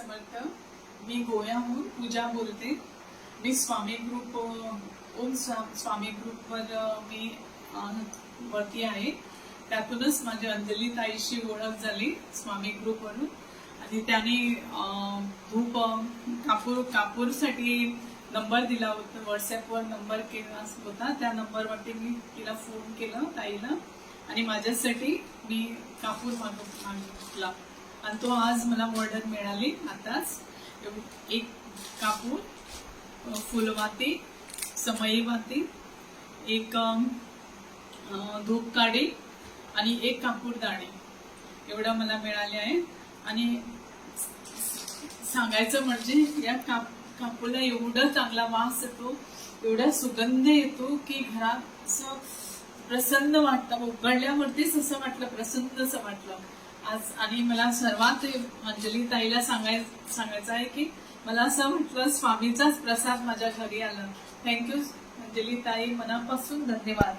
समर्थ मी गोव्याहून पूजा बोलते. मी स्वामी ग्रुप ओम स्वामी ग्रुपवर वर मी वरती आहे. त्यातूनच माझी अंजली ताईशी ओळख झाली स्वामी ग्रुपवरून आणि त्याने धूप कापूर कापूरसाठी नंबर दिला होता व्हॉट्सअपवर नंबर केला होता. त्या नंबरवरती मी तिला फोन केला ताईला. आणि माझ्यासाठी मी कापूर मागितला आणि तो आज मला ऑर्डर मिळाली आताच. एक कापूर फुलवाती समई वाती एक धूप काडी आणि एक कापूर दाणे. एवढं मला मिळाले आहे. आणि सांगायचं म्हणजे या काप कापूला एवढा चांगला वास येतो एवढा सुगंध येतो की घरात असं प्रसन्न वाटतं. उघडल्यावरतीच असं वाटलं प्रसन्न असं वाटलं. आज आणि मला सर्वात अंजली ताईला सांगाय सांगायचं आहे की मला असं म्हटलं स्वामीचाच प्रसाद माझ्या घरी आला. थँक्यू अंजली ताई मनापासून धन्यवाद.